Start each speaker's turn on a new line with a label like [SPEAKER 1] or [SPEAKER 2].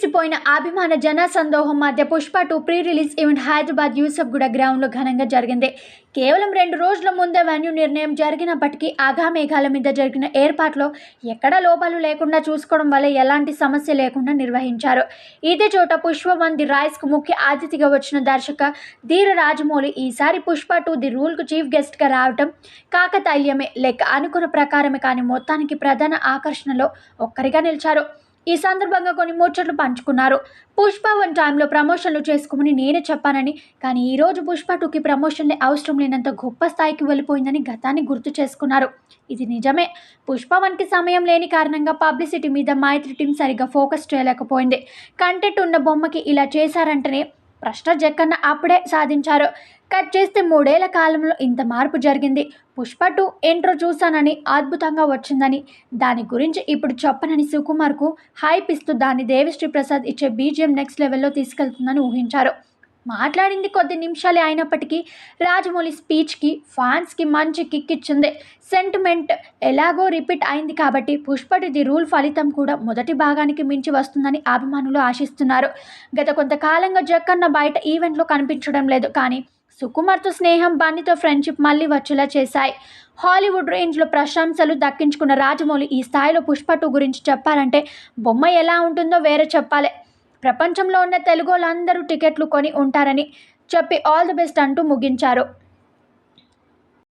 [SPEAKER 1] కిక్కిరిసిపోయిన అభిమాన జన సందోహం మధ్య Pushpa two pre release event Hyderabad Yousufguda గ్రౌండ్లో ఘనంగా జరిగింది. కేవలం రెండు రోజుల ముందే వెన్యూ నిర్ణయం జరిగినప్పటికీ ఆఘామేఘాల మీద జరిగిన ఏర్పాట్లో ఎక్కడా లోపాలు లేకుండా చూసుకోవడం వల్ల ఎలాంటి సమస్య లేకుండా నిర్వహించారు. ఇదే చోట పుష్పవన్ ది రాయ్స్కు ముఖ్య అతిథిగా వచ్చిన దర్శక ధీర రాజమౌళి ఈసారి పుష్ప టూ ది రూల్కు చీఫ్ గెస్ట్గా రావటం కాకతాల్యమే లెక్క అనుకున్న ప్రకారమే కానీ మొత్తానికి ప్రధాన ఆకర్షణలో ఒక్కరిగా నిలిచారు. ఈ సందర్భంగా కొన్ని ముచ్చట్లు పంచుకున్నారు. పుష్ప వన్ టైంలో ప్రమోషన్లు చేసుకోమని నేనే చెప్పానని కానీ ఈరోజు పుష్ప టూకి ప్రమోషన్లే అవసరం లేనంత గొప్ప స్థాయికి వెళ్ళిపోయిందని గతాన్ని గుర్తు చేసుకున్నారు. ఇది నిజమే. పుష్ప వన్కి సమయం లేని కారణంగా పబ్లిసిటీ మీద మైత్రి టీం సరిగ్గా ఫోకస్ చేయలేకపోయింది. కంటెంట్ ఉన్న బొమ్మకి ఇలా చేశారంటేనే ప్రశ్న జక్కన్న అప్పుడే సాధించారు. కట్ చేస్తే మూడేళ్ళ కాలంలో ఇంత మార్పు జరిగింది. పుష్ప టూ ఇంట్రో చూశానని అద్భుతంగా వచ్చిందని. దాని గురించి ఇప్పుడు చెప్పనని సుకుమార్కు హైప్ ఇస్తూ దాన్ని దేవిశ్రీ ప్రసాద్ ఇచ్చే బీజిఎం నెక్స్ట్ లెవెల్లో తీసుకెళ్తుందని ఊహించారు. మాట్లాడింది కొద్ది నిమిషాలే అయినప్పటికీ రాజమౌళి స్పీచ్కి ఫ్యాన్స్కి మంచి కిక్ ఇచ్చింది సెంటిమెంట్ ఎలాగో రిపీట్ అయింది కాబట్టి పుష్పటిది రూల్ ఫలితం కూడా మొదటి భాగానికి మించి వస్తుందని అభిమానులు ఆశిస్తున్నారు. గత కొంతకాలంగా జక్కన్న బయట ఈవెంట్లో కనిపించడం లేదు కానీ సుకుమార్తో స్నేహం బన్నీతో ఫ్రెండ్షిప్ మళ్ళీ వచ్చేలా చేశాయి. హాలీవుడ్ రేంజ్లో ప్రశంసలు దక్కించుకున్న రాజమౌళి ఈ స్థాయిలో పుష్ప టూ గురించి చెప్పాలంటే బొమ్మ ఎలా ఉంటుందో వేరే చెప్పాలి. ప్రపంచంలో ఉన్న తెలుగు వాళ్ళందరూ టికెట్లు కొని ఉంటారని చెప్పి ఆల్ ది బెస్ట్ అంటూ ముగించారు.